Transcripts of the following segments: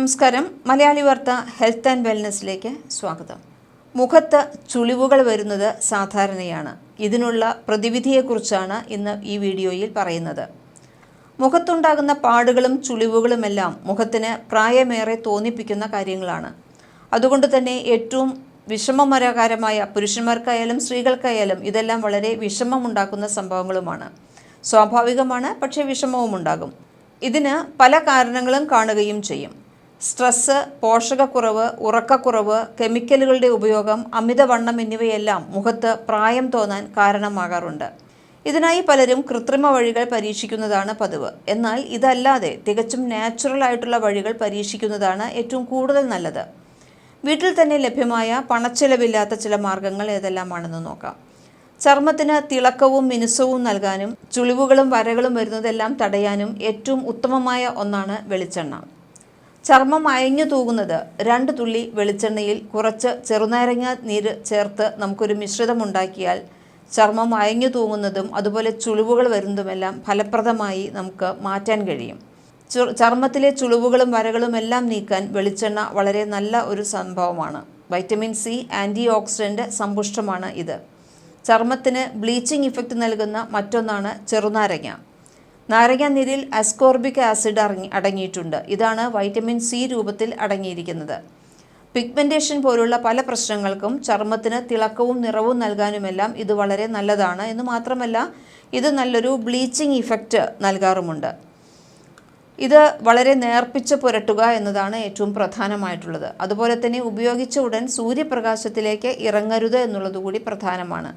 നമസ്കാരം. മലയാളി വാർത്ത health and വെൽനസ്സിലേക്ക് സ്വാഗതം. മുഖത്ത് ചുളിവുകൾ വരുന്നത് സാധാരണയാണ്. ഇതിനുള്ള പ്രതിവിധിയെക്കുറിച്ചാണ് ഇന്ന് ഈ വീഡിയോയിൽ പറയുന്നത്. മുഖത്തുണ്ടാകുന്ന പാടുകളും ചുളിവുകളുമെല്ലാം മുഖത്തിന് പ്രായമേറെ തോന്നിപ്പിക്കുന്ന കാര്യങ്ങളാണ്. അതുകൊണ്ട് തന്നെ ഏറ്റവും വിഷമമരകരമായ പുരുഷന്മാർക്കായാലും സ്ത്രീകൾക്കായാലും ഇതെല്ലാം വളരെ വിഷമമുണ്ടാക്കുന്ന സംഭവങ്ങളുമാണ്. സ്വാഭാവികമാണ് പക്ഷേ വിഷമവും ഉണ്ടാകും ഇതിന് പല കാരണങ്ങളും കാണുകയും ചെയ്യും. സ്ട്രെസ്സ് പോഷകക്കുറവ് ഉറക്കക്കുറവ് കെമിക്കലുകളുടെ ഉപയോഗം അമിതവണ്ണം എന്നിവയെല്ലാം മുഖത്ത് പ്രായം തോന്നാൻ കാരണമാകാറുണ്ട്. ഇതിനായി പലരും കൃത്രിമ വഴികൾ പരീക്ഷിക്കുന്നതാണ് പതിവ്. എന്നാൽ ഇതല്ലാതെ തികച്ചും നാച്ചുറൽ ആയിട്ടുള്ള വഴികൾ പരീക്ഷിക്കുന്നതാണ് ഏറ്റവും കൂടുതൽ നല്ലത്. വീട്ടിൽ തന്നെ ലഭ്യമായ പണച്ചെലവില്ലാത്ത ചില മാർഗങ്ങൾ ഏതെല്ലാമാണെന്ന് നോക്കാം. ചർമ്മത്തിന് തിളക്കവും മിനുസവും നൽകാനും ചുളിവുകളും വരകളും വരുന്നതെല്ലാം തടയാനും ഏറ്റവും ഉത്തമമായ ഒന്നാണ് വെളിച്ചെണ്ണ. ചർമ്മം അയഞ്ഞു തൂകുന്നത് രണ്ട് തുള്ളി വെളിച്ചെണ്ണയിൽ കുറച്ച് ചെറുനാരങ്ങ നീര് ചേർത്ത് നമുക്കൊരു മിശ്രിതമുണ്ടാക്കിയാൽ ചർമ്മം അയഞ്ഞു തൂങ്ങുന്നതും അതുപോലെ ചുളിവുകൾ വരുന്നതുമെല്ലാം ഫലപ്രദമായി നമുക്ക് മാറ്റാൻ കഴിയും. ചർമ്മത്തിലെ ചുളിവുകളും വരകളും എല്ലാം നീക്കാൻ വെളിച്ചെണ്ണ വളരെ നല്ല ഒരു സംഭവമാണ്. വൈറ്റമിൻ സി ആന്റി ഓക്സിഡന്റ് സമ്പുഷ്ടമാണ് ഇത്. ചർമ്മത്തിന് ബ്ലീച്ചിങ് ഇഫക്റ്റ് നൽകുന്ന മറ്റൊന്നാണ് ചെറുനാരങ്ങ. നാരങ്ങ നീരിൽ അസ്കോർബിക് ആസിഡ് അടങ്ങി അടങ്ങിയിട്ടുണ്ട്. ഇതാണ് വൈറ്റമിൻ സി രൂപത്തിൽ അടങ്ങിയിരിക്കുന്നത്. പിഗ്മെന്റേഷൻ പോലുള്ള പല പ്രശ്നങ്ങൾക്കും ചർമ്മത്തിന് തിളക്കവും നിറവും നൽകാനുമെല്ലാം ഇത് വളരെ നല്ലതാണ്. എന്ന് മാത്രമല്ല ഇത് നല്ലൊരു ബ്ലീച്ചിങ് ഇഫക്റ്റ് നൽകാറുമുണ്ട്. ഇത് വളരെ നേർപ്പിച്ച് പുരട്ടുക എന്നതാണ് ഏറ്റവും പ്രധാനമായിട്ടുള്ളത്. അതുപോലെ തന്നെ ഉപയോഗിച്ച ഉടൻ സൂര്യപ്രകാശത്തിലേക്ക് ഇറങ്ങരുത് എന്നുള്ളതുകൂടി പ്രധാനമാണ്.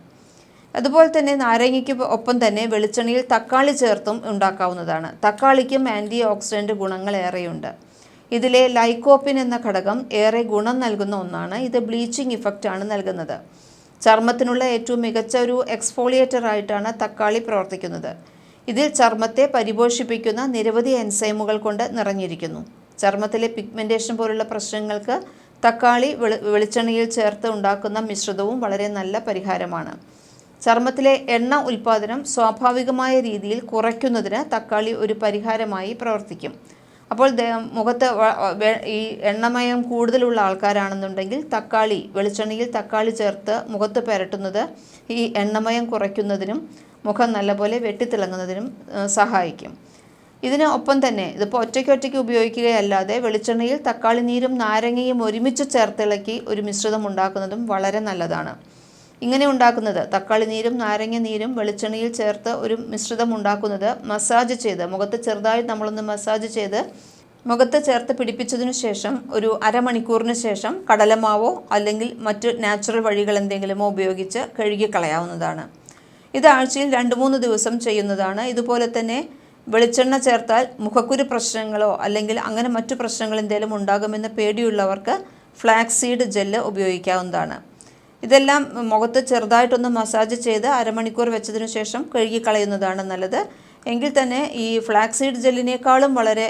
അതുപോലെ തന്നെ നാരങ്ങയ്ക്ക് ഒപ്പം തന്നെ വെളിച്ചെണ്ണയിൽ തക്കാളി ചേർത്തും ഉണ്ടാക്കാവുന്നതാണ്. തക്കാളിക്കും ആന്റി ഓക്സിഡന്റ് ഗുണങ്ങൾ ഏറെയുണ്ട്. ഇതിലെ ലൈക്കോപ്പിൻ എന്ന ഘടകം ഏറെ ഗുണം നൽകുന്ന ഒന്നാണ്. ഇത് ബ്ലീച്ചിങ് ഇഫക്റ്റ് ആണ് നൽകുന്നത്. ചർമ്മത്തിനുള്ള ഏറ്റവും മികച്ച ഒരു എക്സ്ഫോളിയേറ്റർ ആയിട്ടാണ് തക്കാളി പ്രവർത്തിക്കുന്നത്. ഇതിൽ ചർമ്മത്തെ പരിപോഷിപ്പിക്കുന്ന നിരവധി എൻസൈമുകൾ കൊണ്ട് നിറഞ്ഞിരിക്കുന്നു. ചർമ്മത്തിലെ പിഗ്മെന്റേഷൻ പോലുള്ള പ്രശ്നങ്ങൾക്ക് തക്കാളി വെളി വെളിച്ചെണ്ണയിൽ ചേർത്ത് ഉണ്ടാക്കുന്ന മിശ്രിതവും വളരെ നല്ല പരിഹാരമാണ്. ചർമ്മത്തിലെ എണ്ണ ഉൽപ്പാദനം സ്വാഭാവികമായ രീതിയിൽ കുറയ്ക്കുന്നതിന് തക്കാളി ഒരു പരിഹാരമായി പ്രവർത്തിക്കും. അപ്പോൾ മുഖത്ത് ഈ എണ്ണമയം കൂടുതലുള്ള ആൾക്കാരാണെന്നുണ്ടെങ്കിൽ തക്കാളി വെളിച്ചെണ്ണയിൽ തക്കാളി ചേർത്ത് മുഖത്ത് പുരട്ടുന്നത് ഈ എണ്ണമയം കുറയ്ക്കുന്നതിനും മുഖം നല്ലപോലെ വെട്ടിത്തിളങ്ങുന്നതിനും സഹായിക്കും. ഇതിന് ഒപ്പം തന്നെ ഇതിപ്പോൾ ഒറ്റയ്ക്ക് ഒറ്റയ്ക്ക് ഉപയോഗിക്കുകയല്ലാതെ വെളിച്ചെണ്ണയിൽ തക്കാളി നീരും നാരങ്ങയും ഒരുമിച്ച് ചേർത്തിളക്കി ഒരു മിശ്രിതം ഉണ്ടാക്കുന്നതും വളരെ നല്ലതാണ്. ഇങ്ങനെ ഉണ്ടാക്കുന്നത്. തക്കാളി നീരും നാരങ്ങ നീരും വെളിച്ചെണ്ണയിൽ ചേർത്ത് ഒരു മിശ്രിതം ഉണ്ടാക്കുന്നത് മസാജ് ചെയ്ത് മുഖത്ത് ചെറുതായി നമ്മളൊന്ന് മസാജ് ചെയ്ത് മുഖത്ത് ചേർത്ത് പിടിപ്പിച്ചതിനു ശേഷം ഒരു അരമണിക്കൂറിന് ശേഷം കടലമാവോ അല്ലെങ്കിൽ മറ്റ് നാച്ചുറൽ വഴികൾ എന്തെങ്കിലുമോ ഉപയോഗിച്ച് കഴുകിക്കളയാവുന്നതാണ് ഇത് ആഴ്ചയിൽ രണ്ട് മൂന്ന് ദിവസം ചെയ്യുന്നതാണ്. ഇതുപോലെ തന്നെ വെളിച്ചെണ്ണ ചേർത്താൽ മുഖക്കുരു പ്രശ്നങ്ങളോ അല്ലെങ്കിൽ അങ്ങനെ മറ്റു പ്രശ്നങ്ങൾ എന്തെങ്കിലും ഉണ്ടാകുമെന്ന് പേടിയുള്ളവർക്ക് ഫ്ലാക്സീഡ് സീഡ് ജെല്ല് ഉപയോഗിക്കാവുന്നതാണ്. ഇതെല്ലാം മുഖത്ത് ചെറുതായിട്ടൊന്ന് മസാജ് ചെയ്ത് അരമണിക്കൂർ വെച്ചതിനു ശേഷം കഴുകിക്കളയുന്നതാണ് നല്ലത്. എങ്കിൽ തന്നെ ഈ ഫ്ലാക്സീഡ് ജെല്ലിനേക്കാളും വളരെ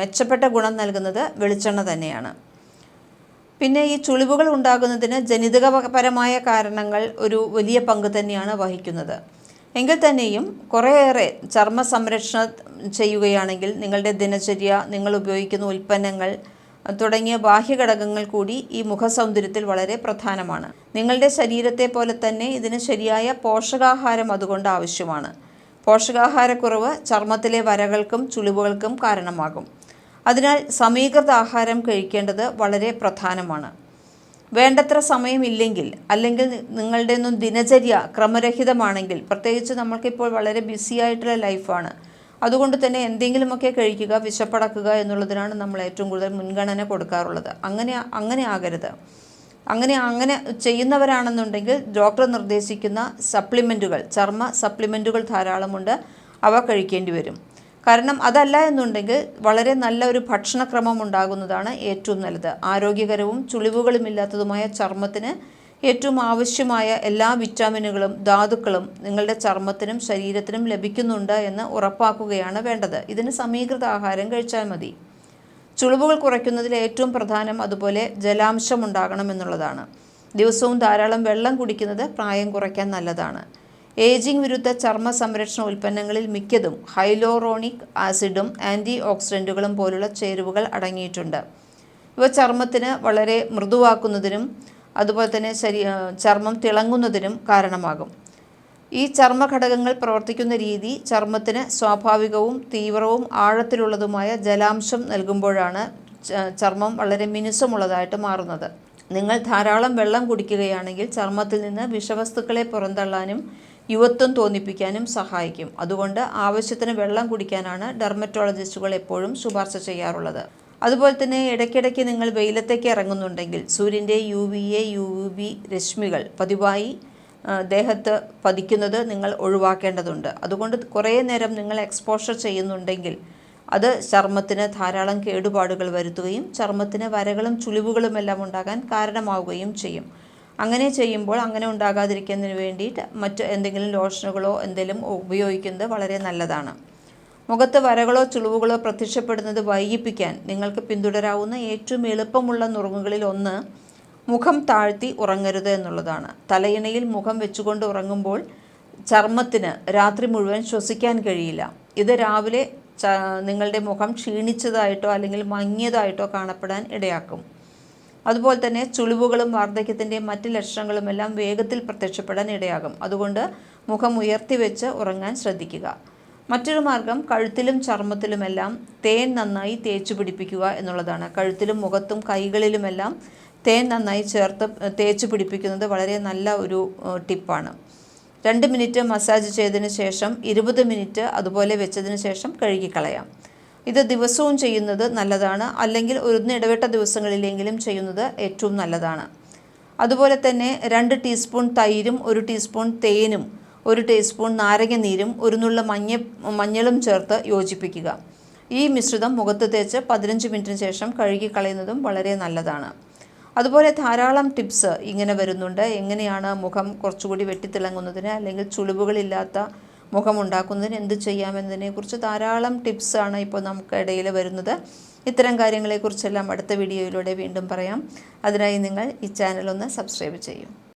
മെച്ചപ്പെട്ട ഗുണം നൽകുന്നത് വെളിച്ചെണ്ണ തന്നെയാണ്. പിന്നെ ഈ ചുളിവുകൾ ഉണ്ടാകുന്നതിന് ജനിതകപരമായ കാരണങ്ങൾ ഒരു വലിയ പങ്ക് തന്നെയാണ് വഹിക്കുന്നത്. എങ്കിൽ തന്നെയും കുറേയേറെ ചർമ്മ സംരക്ഷണം ചെയ്യുകയാണെങ്കിൽ നിങ്ങളുടെ ദിനചര്യ നിങ്ങൾ ഉപയോഗിക്കുന്ന ഉൽപ്പന്നങ്ങൾ തുടങ്ങിയ ബാഹ്യഘടകങ്ങൾ കൂടി ഈ മുഖസൗന്ദര്യത്തിൽ വളരെ പ്രധാനമാണ്. നിങ്ങളുടെ ശരീരത്തെ പോലെ തന്നെ ഇതിന് ശരിയായ പോഷകാഹാരം അതുകൊണ്ട് ആവശ്യമാണ്. പോഷകാഹാരക്കുറവ് ചർമ്മത്തിലെ വരകൾക്കും ചുളിവുകൾക്കും കാരണമാകും. അതിനാൽ സമീകൃത ആഹാരം കഴിക്കേണ്ടത് വളരെ പ്രധാനമാണ്. വേണ്ടത്ര സമയമില്ലെങ്കിൽ അല്ലെങ്കിൽ നിങ്ങളുടെ ഒന്നും ദിനചര്യ ക്രമരഹിതമാണെങ്കിൽ പ്രത്യേകിച്ച് നമ്മൾക്കിപ്പോൾ വളരെ ബിസി ആയിട്ടുള്ള ലൈഫാണ് അതുകൊണ്ട് തന്നെ എന്തെങ്കിലുമൊക്കെ കഴിക്കുക വിശപ്പടക്കുക എന്നുള്ളതിനാണ് നമ്മൾ ഏറ്റവും കൂടുതൽ മുൻഗണന കൊടുക്കാറുള്ളത്. അങ്ങനെ അങ്ങനെ ആകരുത്. അങ്ങനെ അങ്ങനെ ചെയ്യുന്നവരാണെന്നുണ്ടെങ്കിൽ ഡോക്ടർ നിർദ്ദേശിക്കുന്ന സപ്ലിമെന്റുകൾ ചർമ്മ സപ്ലിമെന്റുകൾ ധാരാളമുണ്ട്. അവ കഴിക്കേണ്ടി വരും. കാരണം അതല്ല എന്നുണ്ടെങ്കിൽ വളരെ നല്ല ഒരു ഭക്ഷണക്രമം ഉണ്ടാകുന്നതാണ് ഏറ്റവും നല്ലത്. ആരോഗ്യകരവും ചുളിവുകളുമില്ലാത്തതുമായ ചർമ്മത്തിന് ഏറ്റവും ആവശ്യമായ എല്ലാ വിറ്റാമിനുകളും ധാതുക്കളും നിങ്ങളുടെ ചർമ്മത്തിനും ശരീരത്തിനും ലഭിക്കുന്നുണ്ട് എന്ന് ഉറപ്പാക്കുകയാണ് വേണ്ടത്. ഇതിന് സമീകൃത ആഹാരം കഴിച്ചാൽ മതി. ചുളിവുകൾ കുറയ്ക്കുന്നതിൽ ഏറ്റവും പ്രധാനം അതുപോലെ ജലാംശം ഉണ്ടാകണം എന്നുള്ളതാണ്. ദിവസവും ധാരാളം വെള്ളം കുടിക്കുന്നത് പ്രായം കുറയ്ക്കാൻ നല്ലതാണ്. ഏജിംഗ് വിരുദ്ധ ചർമ്മ സംരക്ഷണ ഉൽപ്പന്നങ്ങളിൽ മിക്കതും ഹൈലോറോണിക് ആസിഡും ആന്റി ഓക്സിഡന്റുകളും പോലുള്ള ചേരുവകൾ അടങ്ങിയിട്ടുണ്ട്. ഇവ ചർമ്മത്തിന് വളരെ മൃദുവാക്കുന്നതിനും അതുപോലെ തന്നെ ശരീ ചർമ്മം തിളങ്ങുന്നതിനും കാരണമാകും. ഈ ചർമ്മഘടകങ്ങൾ പ്രവർത്തിക്കുന്ന രീതി ചർമ്മത്തിന് സ്വാഭാവികവും തീവ്രവും ആഴത്തിലുള്ളതുമായ ജലാംശം നൽകുമ്പോഴാണ് ചർമ്മം വളരെ മിനുസമുള്ളതായിട്ട് മാറുന്നത്. നിങ്ങൾ ധാരാളം വെള്ളം കുടിക്കുകയാണെങ്കിൽ ചർമ്മത്തിൽ നിന്ന് വിഷവസ്തുക്കളെ പുറന്തള്ളാനും യുവത്വം തോന്നിപ്പിക്കാനും സഹായിക്കും. അതുകൊണ്ട് ആവശ്യത്തിന് വെള്ളം കുടിക്കാനാണ് ഡെർമറ്റോളജിസ്റ്റുകൾ എപ്പോഴും ശുപാർശ ചെയ്യാറുള്ളത്. അതുപോലെ തന്നെ ഇടയ്ക്കിടയ്ക്ക് നിങ്ങൾ വെയിലത്തേക്ക് ഇറങ്ങുന്നുണ്ടെങ്കിൽ സൂര്യന്റെ U V A U B രശ്മികൾ പതിവായി ദേഹത്ത് പതിക്കുന്നത് നിങ്ങൾ ഒഴിവാക്കേണ്ടതുണ്ട്. അതുകൊണ്ട് കുറേ നേരം നിങ്ങൾ എക്സ്പോഷർ ചെയ്യുന്നുണ്ടെങ്കിൽ അത് ചർമ്മത്തിന് ധാരാളം കേടുപാടുകൾ വരുത്തുകയും ചർമ്മത്തിന് വരകളും ചുളിവുകളും എല്ലാം ഉണ്ടാകാൻ കാരണമാവുകയും ചെയ്യും. അങ്ങനെ ചെയ്യുമ്പോൾ അങ്ങനെ ഉണ്ടാകാതിരിക്കുന്നതിന് വേണ്ടിയിട്ട് മറ്റ് എന്തെങ്കിലും ലോഷനുകളോ എന്തെങ്കിലും ഉപയോഗിക്കുന്നത് വളരെ നല്ലതാണ്. മുഖത്ത് വരകളോ ചുളിവുകളോ പ്രത്യക്ഷപ്പെടുന്നത് വൈകിപ്പിക്കാൻ നിങ്ങൾക്ക് പിന്തുടരാവുന്ന ഏറ്റവും എളുപ്പമുള്ള നുറുങ്ങുകളിൽ ഒന്ന് മുഖം താഴ്ത്തി ഉറങ്ങരുത് എന്നുള്ളതാണ്. തലയിണയിൽ മുഖം വെച്ചുകൊണ്ട് ഉറങ്ങുമ്പോൾ ചർമ്മത്തിന് രാത്രി മുഴുവൻ ശ്വസിക്കാൻ കഴിയില്ല. ഇത് രാവിലെ നിങ്ങളുടെ മുഖം ക്ഷീണിച്ചതായിട്ടോ അല്ലെങ്കിൽ മങ്ങിയതായിട്ടോ കാണപ്പെടാൻ ഇടയാക്കും. അതുപോലെ തന്നെ ചുളിവുകളും വാർദ്ധക്യത്തിന്റെ മറ്റ് ലക്ഷണങ്ങളുമെല്ലാം വേഗത്തിൽ പ്രത്യക്ഷപ്പെടാൻ ഇടയാകും. അതുകൊണ്ട് മുഖം ഉയർത്തി വെച്ച് ഉറങ്ങാൻ ശ്രദ്ധിക്കുക. മറ്റൊരു മാർഗം കഴുത്തിലും ചർമ്മത്തിലുമെല്ലാം തേൻ നന്നായി തേച്ചു പിടിപ്പിക്കുക എന്നുള്ളതാണ്. കഴുത്തിലും മുഖത്തും കൈകളിലുമെല്ലാം തേൻ നന്നായി ചേർത്ത് തേച്ച് പിടിപ്പിക്കുന്നത് വളരെ നല്ല ഒരു ടിപ്പാണ്. രണ്ട് മിനിറ്റ് മസാജ് ചെയ്തതിന് ശേഷം ഇരുപത് മിനിറ്റ് അതുപോലെ വെച്ചതിന് ശേഷം കഴുകിക്കളയാം. ഇത് ദിവസവും ചെയ്യുന്നത് നല്ലതാണ്. അല്ലെങ്കിൽ ഒരു ഇടവിട്ട ദിവസങ്ങളിലെങ്കിലും ചെയ്യുന്നത് ഏറ്റവും നല്ലതാണ്. അതുപോലെ തന്നെ രണ്ട് ടീസ്പൂൺ തൈരും ഒരു ടീസ്പൂൺ തേനും ഒരു ടീസ്പൂൺ നാരങ്ങ നീരും ഒരു നുള്ള മഞ്ഞ മഞ്ഞളും ചേർത്ത് യോജിപ്പിക്കുക. ഈ മിശ്രിതം മുഖത്ത് തേച്ച് പതിനഞ്ച് മിനിറ്റിന് ശേഷം കഴുകി കളയുന്നതും വളരെ നല്ലതാണ്. അതുപോലെ ധാരാളം ടിപ്സ് ഇങ്ങനെ വരുന്നുണ്ട്. എങ്ങനെയാണ് മുഖം കുറച്ചുകൂടി വെട്ടിത്തിളങ്ങുന്നതിന് അല്ലെങ്കിൽ ചുളിവുകളില്ലാത്ത മുഖം ഉണ്ടാക്കുന്നതിന് എന്ത് ചെയ്യാമെന്നതിനെക്കുറിച്ച് ധാരാളം ടിപ്സാണ് ഇപ്പോൾ നമുക്ക് ഇടയിൽ വരുന്നത്. ഇത്തരം കാര്യങ്ങളെക്കുറിച്ചെല്ലാം അടുത്ത വീഡിയോയിലൂടെ വീണ്ടും പറയാം. അതിനായി നിങ്ങൾ ഈ ചാനൽ ഒന്ന് സബ്സ്ക്രൈബ് ചെയ്യും.